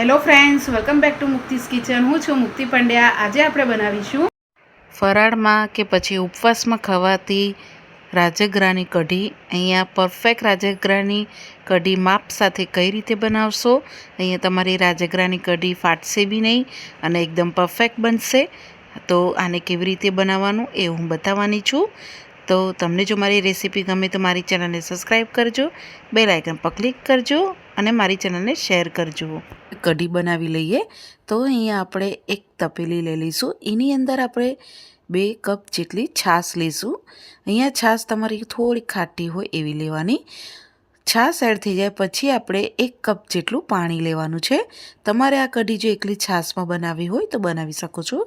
Hello friends welcome back to Mukti's kitchen હું છું મુક્તિ પંડ્યા. આજે આપણે બનાવીશું ફરાળમાં કે પછી ઉપવાસમાં ખવાતી રાજગરાની કઢી. અહીંયા પરફેક્ટ રાજગરાની કઢી માપ સાથે કઈ રીતે બનાવશો? અહીંયા તમારી રાજગરાની કઢી ફાટશે બી નહીં અને એકદમ પરફેક્ટ બનશે. તો આને કેવી રીતે બનાવવાનું એ હું બતાવવાની છું. તો તમને જો મારી રેસીપી ગમે તો મારી ચેનલને સબસ્ક્રાઈબ કરજો. બેલ આઇકન પર ક્લિક કરજો. અને મારી ચેનલને શેર કરજો. કઢી બનાવી લઈએ તો અહીંયા આપણે એક તપેલી લઈ લઈશું. એની અંદર આપણે બે કપ જેટલી છાશ લઈશું. અહીંયા છાશ તમારી થોડી ખાટી હોય એવી લેવાની. છાશ એડ થઈ જાય પછી આપણે એક કપ જેટલું પાણી લેવાનું છે. તમારે આ કઢી જો એકલી છાશમાં બનાવવી હોય તો બનાવી શકો છો.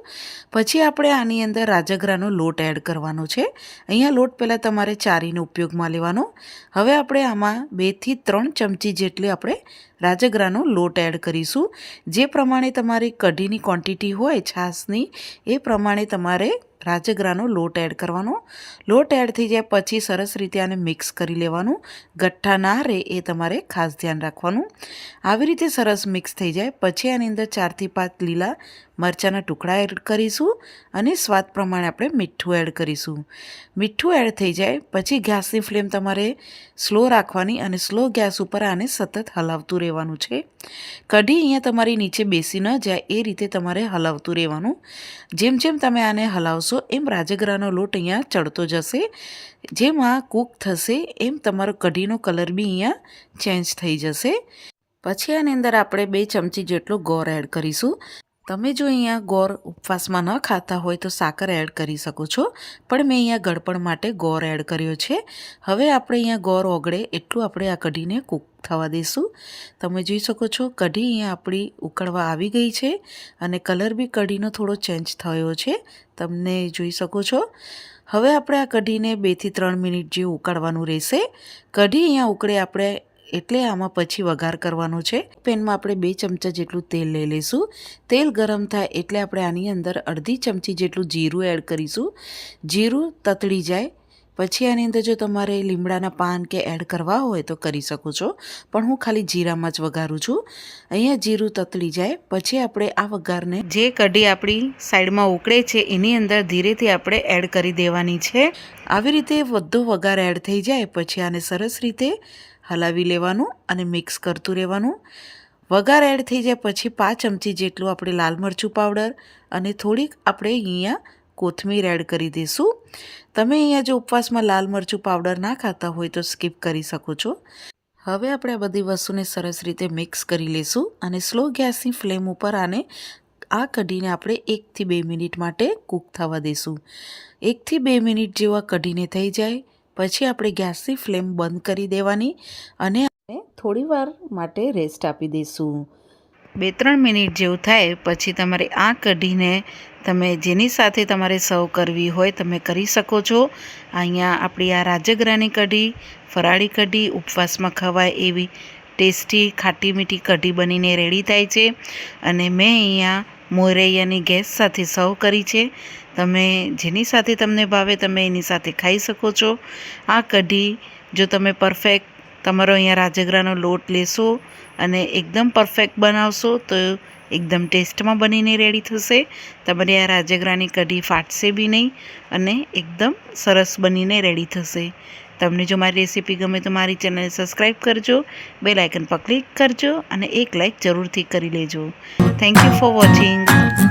પછી આપણે આની અંદર રાજગરાનો લોટ એડ કરવાનો છે. અહીંયા લોટ પહેલાં તમારે ચારીનો ઉપયોગમાં લેવાનો. હવે આપણે આમાં બેથી ત્રણ ચમચી જેટલી આપણે રાજગરાનો લોટ એડ કરીશું. જે પ્રમાણે તમારી કઢીની ક્વોન્ટિટી હોય, છાશની, એ પ્રમાણે તમારે રાજગરાનો લોટ એડ કરવાનો. લોટ એડ થઈ જાય પછી સરસ રીતે આને મિક્સ કરી લેવાનું. ગઠ્ઠા ના રહે એ તમારે ખાસ ધ્યાન રાખવાનું. આવી રીતે સરસ મિક્સ થઈ જાય. પછી આની અંદર ચારથી પાંચ લીલા મરચાંના ટુકડા એડ કરીશું અને સ્વાદ પ્રમાણે આપણે મીઠું એડ કરીશું. મીઠું એડ થઈ જાય પછી ગેસની ફ્લેમ તમારે સ્લો રાખવાની અને સ્લો ગેસ ઉપર આને સતત હલાવતું રહેવાનું છે. કઢી અહીંયા તમારી નીચે બેસી ન જાય, એ રીતે તમારે હલાવતું રહેવાનું. જેમ જેમ તમે આને હલાવશો એમ રાજગરાનો લોટ અહીંયા ચડતો જશે. જેમ કૂક થશે એમ તમારો કઢીનો કલર બી અહીંયા ચેન્જ થઈ જશે. પછી આની અંદર આપણે બે ચમચી જેટલો ગોળ એડ કરીશું. તમે જો અહીંયા ગોળ ઉપવાસમાં ન ખાતા હોય તો સાકર એડ કરી શકો છો. પણ મેં અહીંયા ગળપણ માટે ગોર એડ કર્યો છે. હવે આપણે અહીંયા ગોળ ઓગળે એટલું આપણે આ કઢીને કૂક થવા દઈશું તમે જોઈ શકો છો કઢી અહીંયા આપણી ઉકળવા આવી ગઈ છે અને કલર બી કઢીનો થોડો ચેન્જ થયો છે. તમને જોઈ શકો છો. હવે આપણે આ કઢીને બેથી ત્રણ મિનિટ જે ઉકાળવાનું રહેશે. કઢી અહીંયા ઉકળે આપણે એટલે આમાં પછી વઘાર કરવાનો છે. પેનમાં આપણે બે ચમચા જેટલું તેલ લઈ લઈશું. તેલ ગરમ થાય એટલે આપણે આની અંદર અડધી ચમચી જેટલું જીરું એડ કરીશું. જીરું તતડી જાય. પછી આની અંદર જો તમારે લીમડાના પાન કે એડ કરવા હોય તો કરી શકો છો. પણ હું ખાલી જીરામાં જ વઘારું છું. અહીંયા જીરું તતલી જાય. પછી આપણે આ વઘારને જે કઢી આપણી સાઈડમાં ઉકળે છે, એની અંદર ધીરેથી આપણે એડ કરી દેવાની છે. આવી રીતે બધો વઘાર એડ થઈ જાય, પછી આને સરસ રીતે હલાવી લેવાનું અને મિક્સ કરતું રહેવાનું. વઘાર એડ થઈ જાય, પછી પાંચ ચમચી જેટલું આપણે લાલ મરચું પાવડર અને થોડીક આપણે અહીંયા કોથમીર એડ કરી દઈશું તમે અહીંયા જો ઉપવાસમાં લાલ મરચું પાવડર ના ખાતા હોય તો સ્કીપ કરી શકો છો. હવે આપણે આ બધી વસ્તુને સરસ રીતે મિક્સ કરી લઈશું અને સ્લો ગેસની ફ્લેમ ઉપર આને આ કઢીને આપણે એકથી બે મિનિટ માટે કૂક થવા દઈશું એકથી બે મિનિટ જેવા કઢીને થઈ જાય. પછી આપણે ગેસની ફ્લેમ બંધ કરી દેવાની અને થોડીવાર માટે રેસ્ટ આપી દઈશું બે ત્રણ મિનિટ જેવું થાય, પછી તમારે આ કઢીને તમે જેની સાથે તમારે સર્વ કરવી હોય તમે કરી શકો છો. અહીંયા આપણી આ રાજગરાની કઢી, ફરાળી કઢી, ઉપવાસમાં ખવાય એવી ટેસ્ટી ખાટી મીઠી કઢી બનીને રેડી થાય છે. અને મેં અહીંયા મોરૈયાની ગેસ સાથે સર્વ કરી છે. તમે જેની સાથે તમને ભાવે તમે એની સાથે ખાઈ શકો છો. આ કઢી જો તમે પરફેક્ટ તમારો અહીંયા રાજગરાનો લોટ લેશો અને એકદમ પરફેક્ટ બનાવશો તો એકદમ ટેસ્ટમાં બનીને રેડી થશે. તમારી આ રાજગરાની કઢી ફાટશે બી નહીં અને એકદમ સરસ બનીને રેડી થશે. તમને જો મારી રેસીપી ગમે તો મારી ચેનલને સબસ્ક્રાઈબ કરજો બે લાઇકન પર ક્લિક કરજો અને એક લાઇક જરૂરથી કરી લેજો. Thank you for watching